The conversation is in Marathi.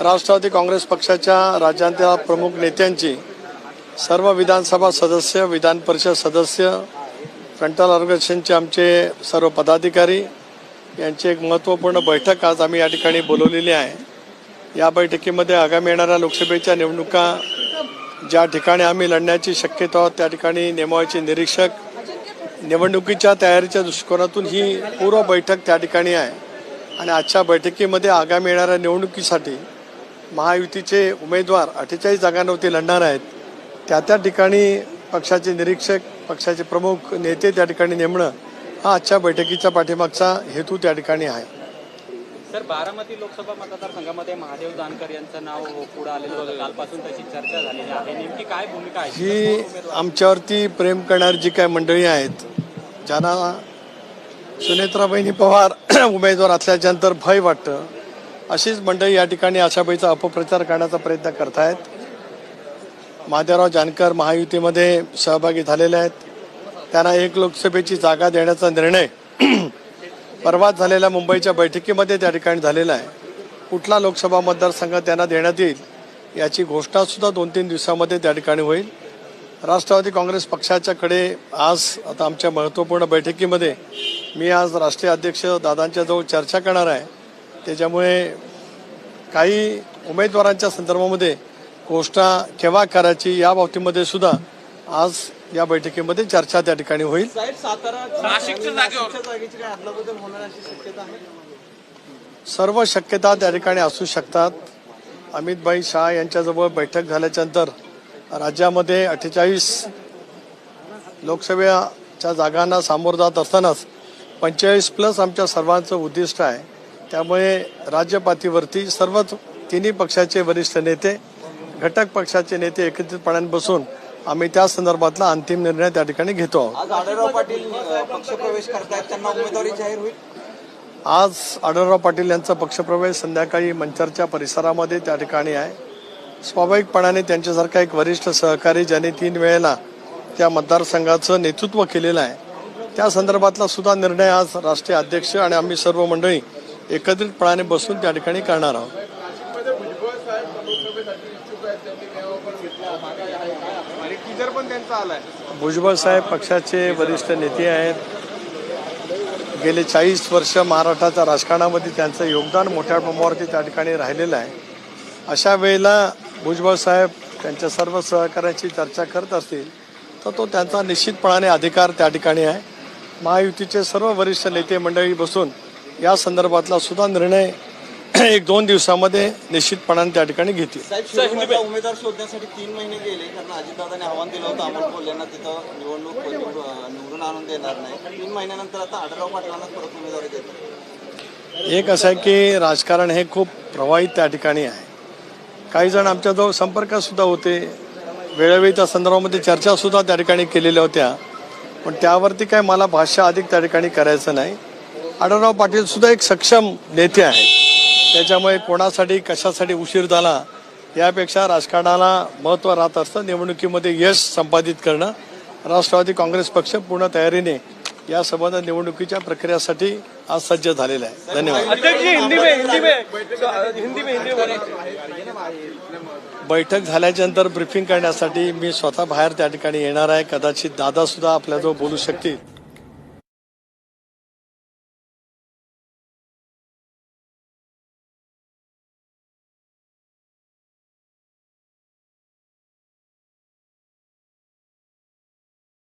राष्ट्रवादी काँग्रेस पक्षाच्या राज्यातल्या प्रमुख नेत्यांची सर्व विधानसभा सदस्य विधान परिषद सदस्य फ्रंटल ऑर्गनायझेशनचे आमचे सर्व पदाधिकारी यांची एक महत्त्वपूर्ण बैठक आज आम्ही या ठिकाणी बोलवलेली आहे. या बैठकीमध्ये आगामी येणाऱ्या लोकसभेच्या निवडणुका ज्या ठिकाणी आम्ही लढण्याची शक्यता आहोत त्या ठिकाणी नेमवायचे निरीक्षक निवडणुकीच्या तयारीच्या दृष्टिकोनातून ही पूर्व बैठक त्या ठिकाणी आहे. आणि आजच्या बैठकीमध्ये आगामी येणाऱ्या निवडणुकीसाठी महायुतीचे उमेदवार अठ्ठेचाळीस जागांवरती लढणार आहेत. त्या त्या ठिकाणी पक्षाचे निरीक्षक पक्षाचे प्रमुख नेते त्या ठिकाणी नेमणं हा आजच्या बैठकीच्या पाठीमागचा हेतू त्या ठिकाणी आहे. सर बारामती लोकसभा मतदारसंघामध्ये महादेव जानकर यांचं नाव पुढे आलेलं होतं. कालपासून त्याची चर्चा झालेली आहे. नेमकी काय भूमिका आहे? ही आमच्यावरती प्रेम करणारी जी काय मंडळी आहेत ज्यांना सुनेत्राबाईंनी पवार उमेदवार असल्याच्यानंतर भय वाटतं. अशीच मंडळी या ठिकाणी आशाबाईचा अपप्रचार करण्याचा प्रयत्न करतायत. महादेवराव जानकर महायुतीमध्ये सहभागी झालेले आहेत. त्यांना एक लोकसभेची जागा देण्याचा निर्णय परवाच झालेल्या मुंबईच्या बैठकीमध्ये त्या ठिकाणी झालेला आहे. कुठला लोकसभा मतदारसंघ त्यांना देण्यात येईल याची घोषणासुद्धा दोन तीन दिवसामध्ये त्या ठिकाणी होईल. राष्ट्रवादी काँग्रेस पक्षाच्याकडे आज आता आमच्या महत्त्वपूर्ण बैठकीमध्ये मी आज राष्ट्रीय अध्यक्ष दादांच्या जवळ चर्चा करणार आहे. त्याच्यामुळे काही उमेदवारांच्या संदर्भामध्ये घोषणा केव्हा करायची या बाबतीमध्ये सुद्धा आज या बैठकीमध्ये चर्चा त्या ठिकाणी होईल. सर्व शक्यता त्या ठिकाणी असू शकतात. अमितभाई शहा यांच्याजवळ बैठक झाल्याच्यानंतर राज्यामध्ये अठ्ठेचाळीस लोकसभेच्या जागांना सामोरं जात असतानाच पंचेचाळीस प्लस आमच्या सर्वांचं उद्दिष्ट आहे. त्यामुळे राज्यपातळीवरती सर्वच तिन्ही पक्षाचे वरिष्ठ नेते घटक पक्षाचे नेते एकत्रितपणाने बसून आम्ही त्या संदर्भातला अंतिम निर्णय त्या ठिकाणी घेतो आहोत. आढळराव पाटील आज आढळराव पाटील यांचा पक्षप्रवेश संध्याकाळी मंचरच्या परिसरामध्ये त्या ठिकाणी आहे. स्वाभाविकपणाने त्यांच्यासारखा एक वरिष्ठ सहकारी ज्यांनी तीन वेळेला त्या मतदारसंघाचं नेतृत्व केलेलं आहे त्या संदर्भातला सुद्धा निर्णय आज राष्ट्रीय अध्यक्ष आणि आम्ही सर्व मंडळी एकत्रितपणाने बसून त्या ठिकाणी करणार आहोत. भुजबळ साहेब पक्षाचे वरिष्ठ नेते आहेत. गेले चाळीस वर्ष महाराष्ट्राच्या राजकारणामध्ये त्यांचं योगदान मोठ्या प्रमाणावरती त्या ठिकाणी राहिलेलं आहे. अशा वेळेला भुजबळ साहेब त्यांच्या सर्व सहकार्याची चर्चा करत असतील तर तो त्यांचा निश्चितपणाने अधिकार त्या ठिकाणी आहे. महायुतीचे सर्व वरिष्ठ नेते मंडळी बसून या संदर्भातला सुद्धा निर्णय एक दोन दिवसामध्ये निश्चितपणाने त्या ठिकाणी घेतील. उमेदवार शोधण्यासाठी तीन महिने गेले कारण अजितदादांनी आव्हान दिलं होतं अमोल तिथं निवडणूक निवड- निवडून आणून देणार नाही. तीन महिन्यानंतर आता आढळराव पाटलांना परत उमेदवारी देतात. एक असं आहे की राजकारण हे खूप प्रवाहित त्या ठिकाणी आहे. काही जण आमच्याजवळ संपर्कात सुद्धा होते. वेळोवेळी त्या संदर्भामध्ये चर्चा सुद्धा त्या ठिकाणी केलेल्या होत्या. पण त्यावरती काय मला भाष्य अधिक त्या ठिकाणी करायचं नाही. आढळराव पाटील सुद्धा एक सक्षम नेते आहेत. त्याच्यामुळे कोणासाठी कशासाठी उशीर झाला यापेक्षा राजकारणाला महत्त्व राहत असतं. निवडणुकीमध्ये यश संपादित करणं राष्ट्रवादी काँग्रेस पक्ष पूर्ण तयारीने या संबंध निवडणुकीच्या प्रक्रियासाठी आज सज्ज झालेला आहे. धन्यवाद. बैठक झाल्याच्यानंतर ब्रिफिंग करण्यासाठी मी स्वतः बाहेर त्या ठिकाणी येणार आहे. कदाचित दादा सुद्धा आपल्याजवळ बोलू शकतील.